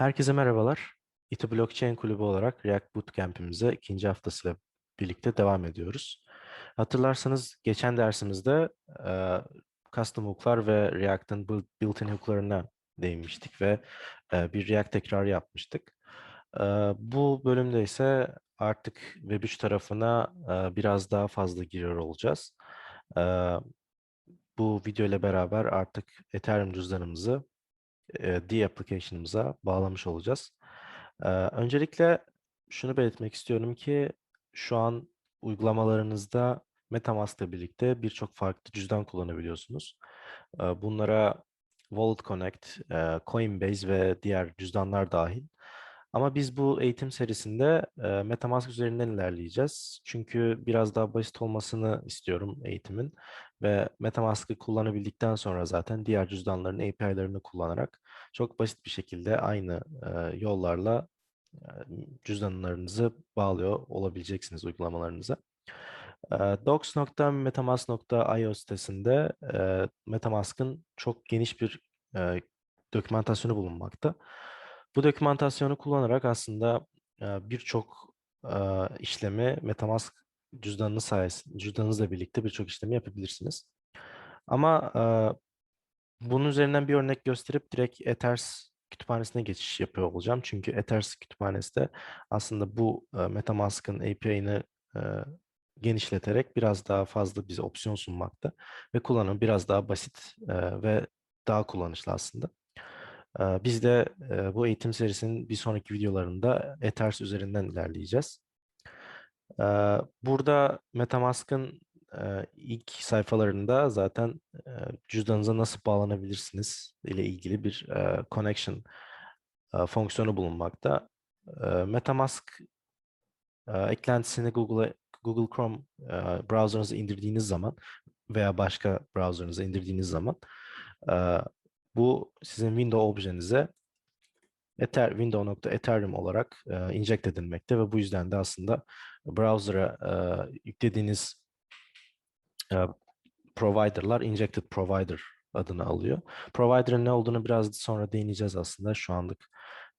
Herkese merhabalar. İTÜ Blockchain Kulübü olarak React Bootcamp'imize ikinci haftasıyla birlikte devam ediyoruz. Hatırlarsanız geçen dersimizde e, custom hook'lar ve React'ın built- built-in hook'larına değinmiştik ve e, bir React tekrarı yapmıştık. E, bu bölümde ise artık Web3 tarafına e, biraz daha fazla giriyor olacağız. E, bu video ile beraber artık Ethereum cüzdanımızı e, D-application'ımıza bağlamış olacağız. Öncelikle şunu belirtmek istiyorum ki şu an uygulamalarınızda MetaMask'la birlikte birçok farklı cüzdan kullanabiliyorsunuz. Bunlara Wallet Connect, Coinbase ve diğer cüzdanlar dahil. Ama biz bu eğitim serisinde MetaMask üzerinden ilerleyeceğiz. Çünkü biraz daha basit olmasını istiyorum eğitimin. Ve MetaMask'ı kullanabildikten sonra zaten diğer cüzdanların API'larını kullanarak çok basit bir şekilde aynı e, yollarla e, cüzdanlarınızı bağlıyor olabileceksiniz uygulamalarınıza. E, docs.metamask.io sitesinde e, MetaMask'ın çok geniş bir e, dokümantasyonu bulunmakta. Bu dokümantasyonu kullanarak aslında birçok işlemi MetaMask cüzdanınız sayesinde, cüzdanınızla birlikte birçok işlemi yapabilirsiniz. Ama e, bunun üzerinden bir örnek gösterip direkt Ethers kütüphanesine geçiş yapıyor olacağım. Çünkü Ethers kütüphanesi de aslında bu e, MetaMask'ın API'ını e, genişleterek biraz daha fazla bize opsiyon sunmakta ve kullanımı biraz daha basit e, ve daha kullanışlı aslında. Biz de bu eğitim serisinin bir sonraki videolarında Ethers üzerinden ilerleyeceğiz. Burada MetaMask'ın ilk sayfalarında zaten cüzdanınıza nasıl bağlanabilirsiniz ile ilgili bir connection fonksiyonu bulunmakta. MetaMask eklentisini Google'a Google Chrome browser'ınıza indirdiğiniz zaman veya başka browser'ınıza indirdiğiniz zaman bu sizin window objenize Ether, window.ethereum olarak e, inject edilmekte ve bu yüzden de aslında browser'a e, yüklediğiniz e, provider'lar injected provider adını alıyor. Provider'ın ne olduğunu biraz sonra değineceğiz aslında. Şu anlık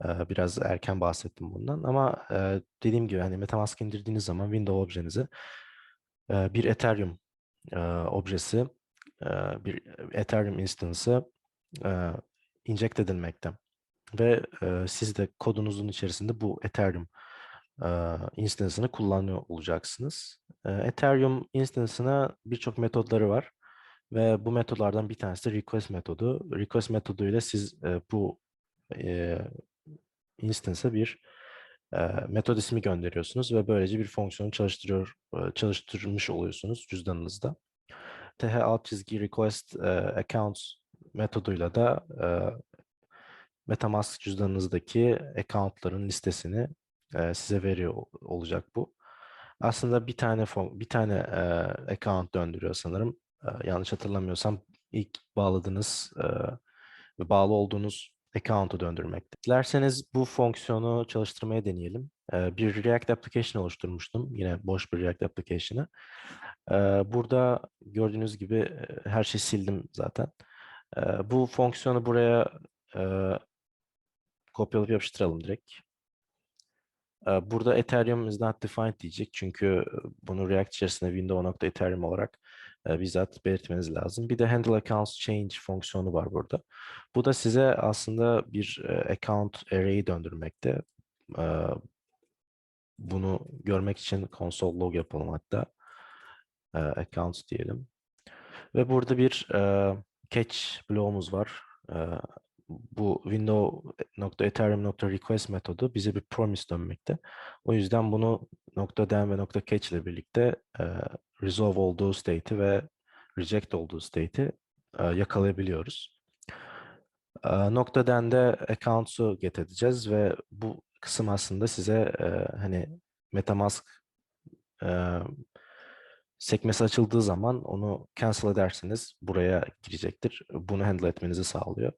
e, biraz erken bahsettim bundan ama e, dediğim gibi hani MetaMask indirdiğiniz zaman window objenize e, bir Ethereum e, objesi, e, bir Ethereum instance'ı e, inject edilmekte. Ve e, siz de kodunuzun içerisinde bu Ethereum e, instance'ını kullanıyor olacaksınız. E, Ethereum instance'ına birçok metodları var. Ve bu metodlardan bir tanesi de request metodu. Request metoduyla siz e, bu e, instance'a bir e, metod ismi gönderiyorsunuz ve böylece bir fonksiyonu çalıştırıyor, e, çalıştırmış oluyorsunuz cüzdanınızda. th alt çizgi request e, accounts metoduyla da e, MetaMask cüzdanınızdaki accountların listesini e, size veriyor ol- olacak bu. Aslında bir tane fon, bir tane e, account döndürüyor sanırım. E, yanlış hatırlamıyorsam ilk bağladığınız e, ve bağlı olduğunuz account'u döndürmekte. Dilerseniz bu fonksiyonu çalıştırmaya deneyelim. E, bir React application oluşturmuştum. Yine boş bir React application'ı. E, burada gördüğünüz gibi her şeyi sildim zaten. Bu fonksiyonu buraya kopyalayıp yapıştıralım direkt. Burada Ethereum is not defined diyecek çünkü bunu React içerisinde window.ethereum olarak bizzat belirtmeniz lazım. Bir de handle accounts change fonksiyonu var burada. Bu da size aslında bir account array'i döndürmekte. Bunu görmek için console log yapalım hatta. Accounts diyelim. Ve burada bir catch bloğumuz var. Bu window.ethereum.request metodu bize bir promise dönmekte. O yüzden bunu .den ve .catch ile birlikte e, resolve olduğu state'i ve reject olduğu state'i e, yakalayabiliyoruz. E, .den'de accounts'u get edeceğiz ve bu kısım aslında size e, hani MetaMask e, sekmesi açıldığı zaman onu cancel ederseniz buraya girecektir. Bunu handle etmenizi sağlıyor.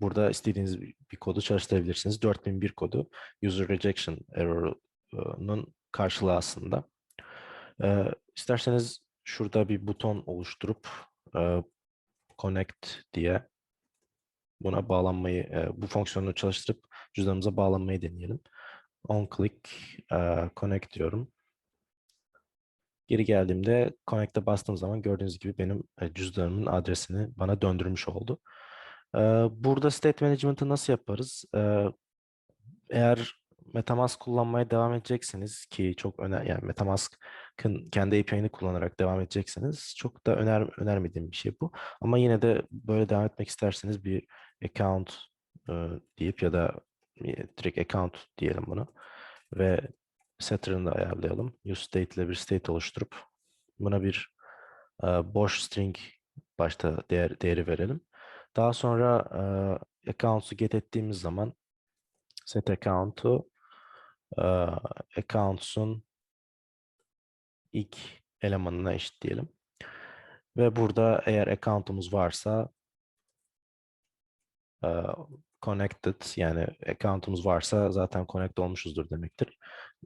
Burada istediğiniz bir kodu çalıştırabilirsiniz. 4001 kodu user rejection error'unun karşılığı aslında. Ee, isterseniz şurada bir buton oluşturup e, connect diye buna bağlanmayı, e, bu fonksiyonu çalıştırıp cüzdanımıza bağlanmayı deneyelim. On click e, connect diyorum. Geri geldiğimde connect'e bastığım zaman gördüğünüz gibi benim cüzdanımın adresini bana döndürmüş oldu. Burada state management'ı nasıl yaparız? Eğer MetaMask kullanmaya devam edecekseniz ki çok öner yani MetaMask'ın kendi API'ni kullanarak devam edecekseniz çok da öner önermediğim bir şey bu. Ama yine de böyle devam etmek isterseniz bir account e, deyip ya da direkt account diyelim bunu ve setter'ını da ayarlayalım. Use state ile bir state oluşturup buna bir e, boş string başta değer, değeri verelim. Daha sonra e, accounts'u get ettiğimiz zaman set account'u e, accounts'un ilk elemanına eşitleyelim. Ve burada eğer account'umuz varsa e, connected yani account'umuz varsa zaten connect olmuşuzdur demektir.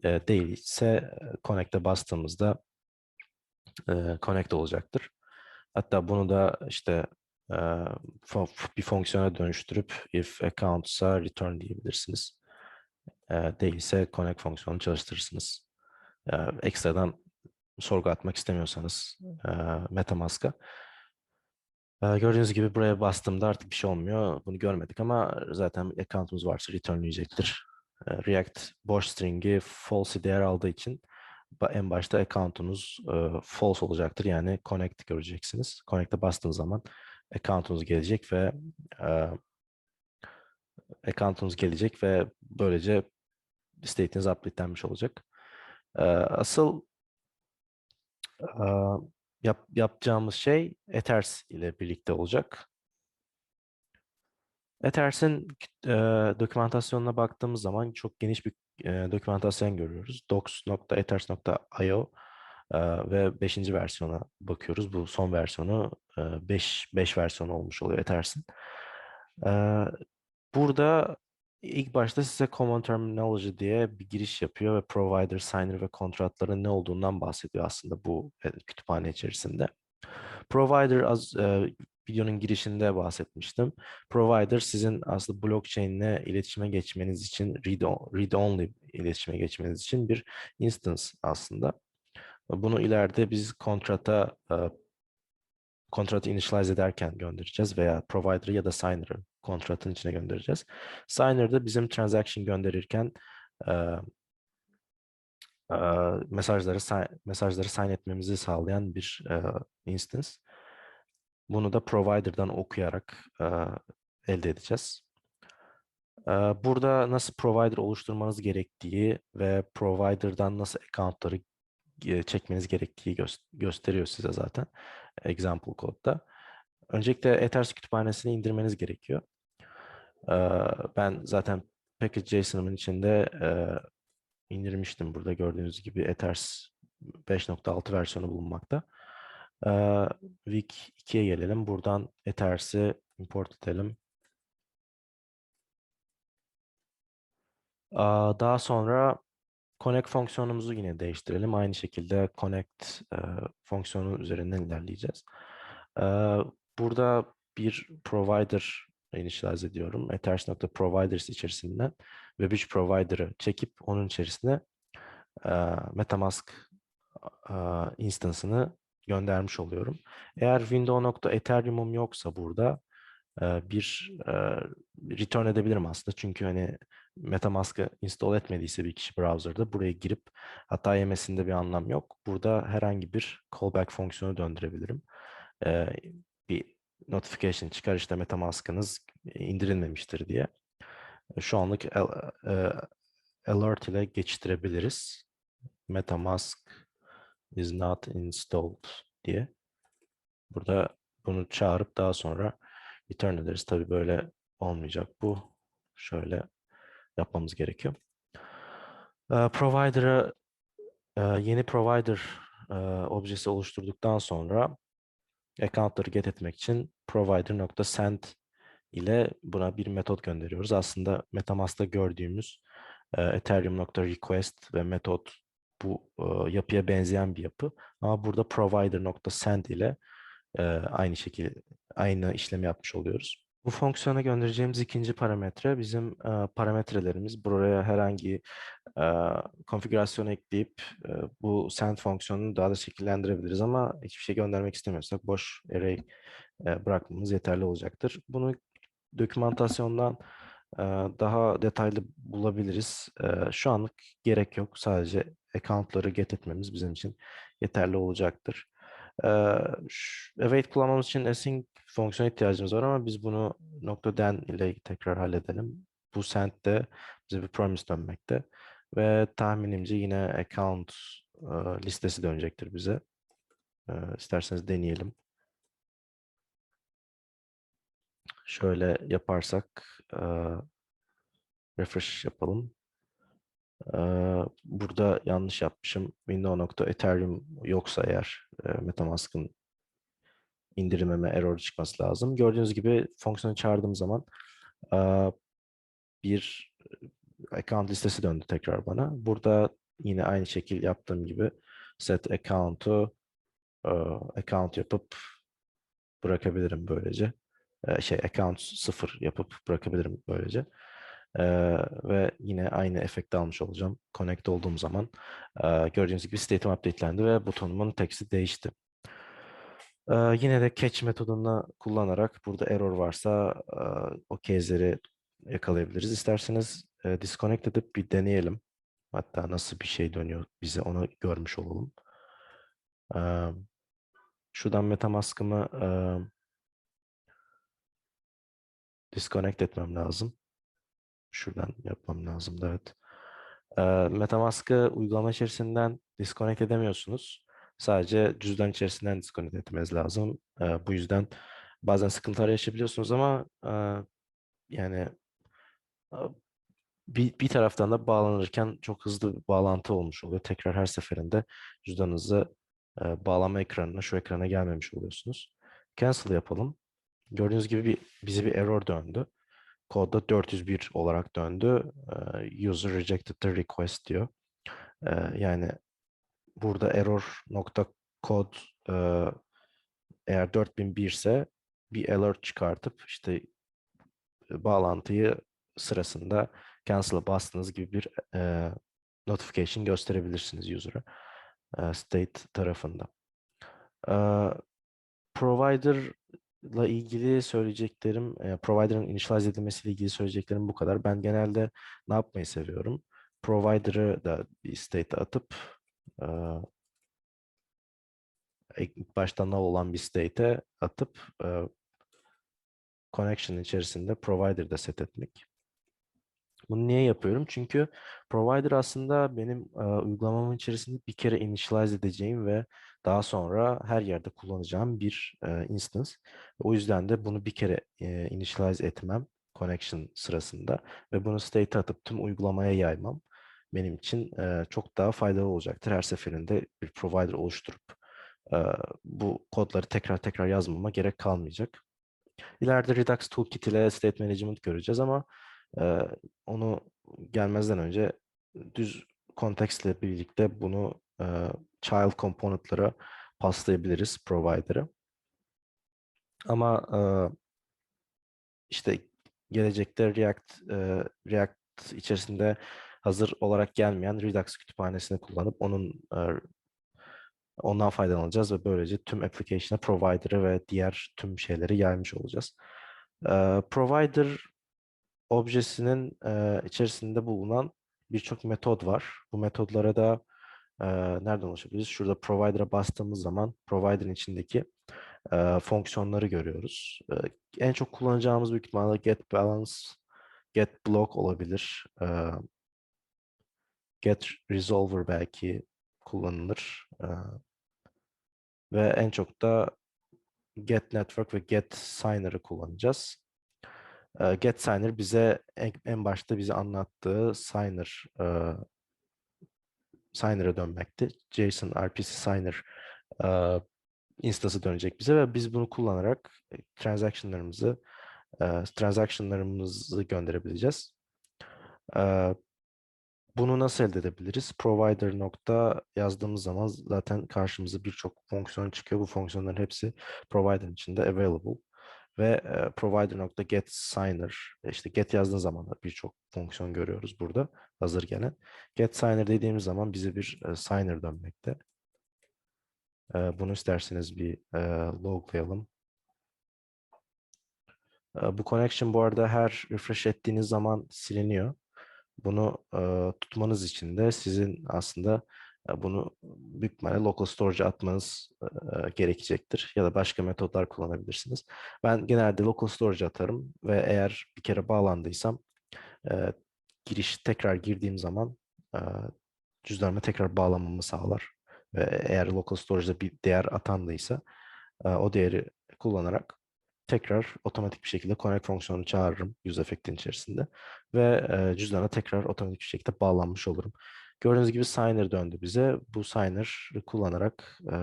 E, değilse connect'e bastığımızda e, connect olacaktır. Hatta bunu da işte bir fonksiyona dönüştürüp if account'sa return diyebilirsiniz. Değilse connect fonksiyonunu çalıştırırsınız. Ekstradan sorgu atmak istemiyorsanız MetaMask'a. Gördüğünüz gibi buraya bastığımda artık bir şey olmuyor. Bunu görmedik ama zaten account'umuz varsa returnleyecektir. React boş string'i false değer aldığı için en başta account'unuz false olacaktır. Yani connect göreceksiniz. Connect'e bastığınız zaman account'unuz gelecek ve e, account'unuz gelecek ve böylece state'iniz update'lenmiş olacak. E, asıl e, yap, yapacağımız şey Ethers ile birlikte olacak. Ethers'in e, dokümantasyonuna baktığımız zaman çok geniş bir e, dokümantasyon görüyoruz. docs.ethers.io e, ve 5. versiyona bakıyoruz. Bu son versiyonu 5 5 versiyonu olmuş oluyor Ethers'in. Burada ilk başta size Common Terminology diye bir giriş yapıyor ve Provider, Signer ve kontratların ne olduğundan bahsediyor aslında bu e, kütüphane içerisinde. Provider az e, videonun girişinde bahsetmiştim. Provider sizin aslında blockchain ile iletişime geçmeniz için read, read only iletişime geçmeniz için bir instance aslında. Bunu ileride biz kontrata e, kontratı initialize ederken göndereceğiz veya provider ya da signer'ı kontratın içine göndereceğiz. Signer'da bizim transaction gönderirken e, e, mesajları mesajları sign etmemizi sağlayan bir e, instance. Bunu da provider'dan okuyarak e, elde edeceğiz. E, burada nasıl provider oluşturmanız gerektiği ve provider'dan nasıl account'ları çekmeniz gerektiği gö- gösteriyor size zaten example code'da. Öncelikle Ethers kütüphanesini indirmeniz gerekiyor. Ben zaten package.json'ımın içinde indirmiştim. Burada gördüğünüz gibi Ethers 5.6 versiyonu bulunmakta. Week 2'ye gelelim. Buradan Ethers'i import edelim. Daha sonra connect fonksiyonumuzu yine değiştirelim. Aynı şekilde connect e, fonksiyonu üzerinden ilerleyeceğiz. Ee, Burada bir provider initialize ediyorum. Ethers.providers içerisinden Web3 provider'ı çekip onun içerisine e, MetaMask e, instance'ını göndermiş oluyorum. Eğer window.ethereum'um yoksa burada e, bir e, return edebilirim aslında. Çünkü hani MetaMask'ı install etmediyse bir kişi browser'da buraya girip hata yemesinde bir anlam yok. Burada herhangi bir callback fonksiyonu döndürebilirim. E, bir notification çıkar işte MetaMask'ınız indirilmemiştir diye. Şu anlık al- e, alert ile geçiştirebiliriz. MetaMask is not installed diye. Burada bunu çağırıp daha sonra return ederiz. Tabii böyle olmayacak bu. Şöyle yapmamız gerekiyor. Provider'a yeni provider objesi oluşturduktan sonra account'ları get etmek için provider.send ile buna bir metot gönderiyoruz. Aslında MetaMask'ta gördüğümüz ethereum.request ve metot bu yapıya benzeyen bir yapı. Ama burada provider.send ile aynı şekilde aynı işlemi yapmış oluyoruz. Bu fonksiyona göndereceğimiz ikinci parametre bizim e, parametrelerimiz. Buraya herhangi e, konfigürasyon ekleyip e, bu send fonksiyonunu daha da şekillendirebiliriz ama hiçbir şey göndermek istemiyorsak boş array e, bırakmamız yeterli olacaktır. Bunu dokümantasyondan e, daha detaylı bulabiliriz. E, şu anlık gerek yok. Sadece account'ları get etmemiz bizim için yeterli olacaktır. Await kullanmamız için async fonksiyona ihtiyacımız var ama biz bunu nokta .den ile tekrar halledelim. Bu send de bize bir promise dönmekte ve tahminimce yine account listesi dönecektir bize. İsterseniz deneyelim. Şöyle yaparsak refresh yapalım. Burada yanlış yapmışım. Window.ethereum yoksa eğer MetaMask'ın indirimeme error çıkması lazım. Gördüğünüz gibi fonksiyonu çağırdığım zaman bir account listesi döndü tekrar bana. Burada yine aynı şekil yaptığım gibi set account'u account yapıp bırakabilirim böylece. Şey account sıfır yapıp bırakabilirim böylece. Eee, ve yine aynı efekti almış olacağım. Connect olduğum zaman eee, gördüğünüz gibi state'im updatelendi ve butonumun teksti değişti. Ee, yine de catch metodunu kullanarak burada error varsa e, o case'leri yakalayabiliriz. İsterseniz e, disconnect edip bir deneyelim. Hatta nasıl bir şey dönüyor bize onu görmüş olalım. Ee, şuradan MetaMask'ımı e, disconnect etmem lazım. Şuradan yapmam lazım da evet. Ee, MetaMask'ı uygulama içerisinden disconnect edemiyorsunuz. Sadece cüzdan içerisinden disconnect etmeniz lazım. Ee, bu yüzden bazen sıkıntılar yaşayabiliyorsunuz ama e, yani e, bir, bir taraftan da bağlanırken çok hızlı bir bağlantı olmuş oluyor. Tekrar her seferinde cüzdanınızı e, bağlama ekranına, şu ekrana gelmemiş oluyorsunuz. Cancel yapalım. Gördüğünüz gibi bir, bize bir error döndü. Kodda 401 olarak döndü. User rejected the request diyor. Yani burada error nokta kod eğer 4001 ise bir alert çıkartıp işte bağlantıyı sırasında cancel'a bastığınız gibi bir e, notification gösterebilirsiniz user'a e, state tarafında. E, provider'la ilgili söyleyeceklerim, e, provider'ın initialize edilmesiyle ilgili söyleyeceklerim bu kadar. Ben genelde ne yapmayı seviyorum? Provider'ı da bir state atıp e, başta null olan bir state'e atıp e, connection içerisinde provider'da set etmek. Bunu niye yapıyorum? Çünkü provider aslında benim e, uygulamamın içerisinde bir kere initialize edeceğim ve daha sonra her yerde kullanacağım bir e, instance. O yüzden de bunu bir kere e, initialize etmem connection sırasında ve bunu state atıp tüm uygulamaya yaymam benim için e, çok daha faydalı olacaktır. Her seferinde bir provider oluşturup e, bu kodları tekrar tekrar yazmama gerek kalmayacak. İleride Redux Toolkit ile State Management göreceğiz ama e, onu gelmezden önce düz kontekstle birlikte bunu e, child component'lara paslayabiliriz provider'ı. Ama e, işte gelecekte React e, React içerisinde hazır olarak gelmeyen Redux kütüphanesini kullanıp onun e, ondan faydalanacağız ve böylece tüm application'a provider'ı ve diğer tüm şeyleri yaymış olacağız. E, provider objesinin e, içerisinde bulunan birçok metod var. Bu metodlara da nereden ulaşabiliriz? Şurada provider'a bastığımız zaman provider'ın içindeki e, fonksiyonları görüyoruz. E, en çok kullanacağımız büyük ihtimalle get balance, get block olabilir. E, get resolver belki kullanılır. E, ve en çok da get network ve get signer'ı kullanacağız. E, get signer bize en, en başta bize anlattığı signer e, signer'a dönmekti. JSON RPC signer e, instans'a dönecek bize ve biz bunu kullanarak transaction'larımızı e, transaction'larımızı gönderebileceğiz. E, bunu nasıl elde edebiliriz? Provider nokta yazdığımız zaman zaten karşımıza birçok fonksiyon çıkıyor. Bu fonksiyonların hepsi provider'ın içinde available. Ve e, provider.getSigner işte get yazdığın zaman birçok fonksiyon görüyoruz burada hazır gelen. GetSigner dediğimiz zaman bize bir signer dönmekte. Bunu isterseniz bir loglayalım. Bu connection bu arada her refresh ettiğiniz zaman siliniyor. Bunu tutmanız için de sizin aslında bunu büyük ihtimalle local storage'a atmanız gerekecektir. Ya da başka metotlar kullanabilirsiniz. Ben genelde local storage'a atarım ve eğer bir kere bağlandıysam giriş tekrar girdiğim zaman cüzdanıma tekrar bağlamamı sağlar. Ve eğer local storage'da bir değer atandıysa o değeri kullanarak tekrar otomatik bir şekilde connect fonksiyonunu çağırırım use effect'in içerisinde ve cüzdana tekrar otomatik bir şekilde bağlanmış olurum. Gördüğünüz gibi signer döndü bize. Bu signer kullanarak e,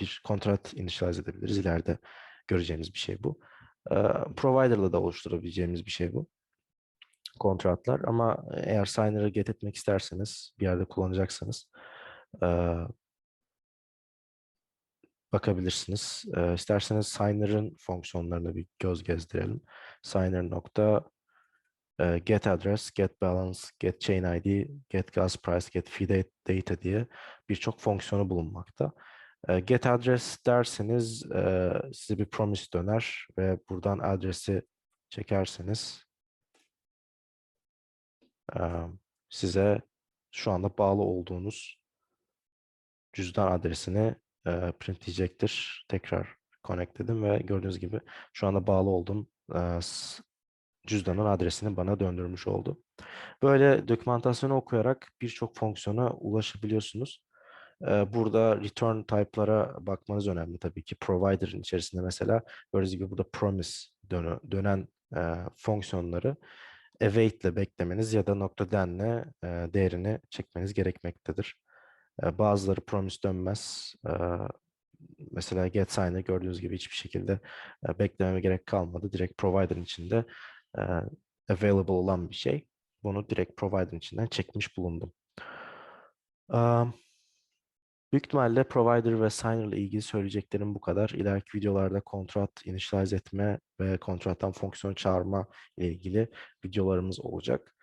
bir kontrat initialize edebiliriz. İleride göreceğimiz bir şey bu. E, provider'la da oluşturabileceğimiz bir şey bu. Kontratlar ama eğer signer'ı get etmek isterseniz bir yerde kullanacaksanız e, bakabilirsiniz. E, isterseniz signer'ın fonksiyonlarına bir göz gezdirelim. Signer nokta e, get address, get balance, get chain ID, get gas price, get fee data diye birçok fonksiyonu bulunmakta. E, get address derseniz e, size bir promise döner ve buradan adresi çekerseniz size şu anda bağlı olduğunuz cüzdan adresini e, printleyecektir. Tekrar connect dedim ve gördüğünüz gibi şu anda bağlı olduğum cüzdanın adresini bana döndürmüş oldu. Böyle dokümantasyonu okuyarak birçok fonksiyona ulaşabiliyorsunuz. Burada return type'lara bakmanız önemli tabii ki. Provider'ın içerisinde mesela gördüğünüz gibi burada promise dönü, dönen e, fonksiyonları await ile beklemeniz ya da nokta denle e, değerini çekmeniz gerekmektedir. E, bazıları promise dönmez. E, mesela get signer gördüğünüz gibi hiçbir şekilde e, beklememe gerek kalmadı. Direkt provider'ın içinde available olan bir şey. Bunu direkt provider'ın içinden çekmiş bulundum. Um, büyük ihtimalle provider ve signer ile ilgili söyleyeceklerim bu kadar. İleriki videolarda kontrat initialize etme ve kontrattan fonksiyon çağırma ile ilgili videolarımız olacak.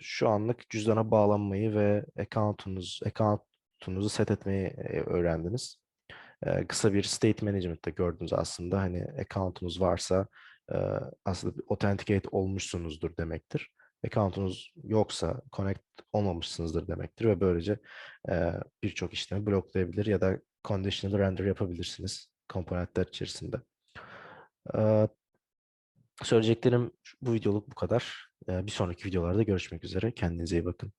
Şu anlık cüzdana bağlanmayı ve account'unuz, account'unuzu set etmeyi öğrendiniz. Kısa bir state management'te gördünüz aslında. Hani account'unuz varsa e, aslında authenticate olmuşsunuzdur demektir. Account'unuz yoksa connect olmamışsınızdır demektir ve böylece birçok işlemi bloklayabilir ya da conditional render yapabilirsiniz komponentler içerisinde. E, söyleyeceklerim bu videoluk bu kadar. Bir sonraki videolarda görüşmek üzere. Kendinize iyi bakın.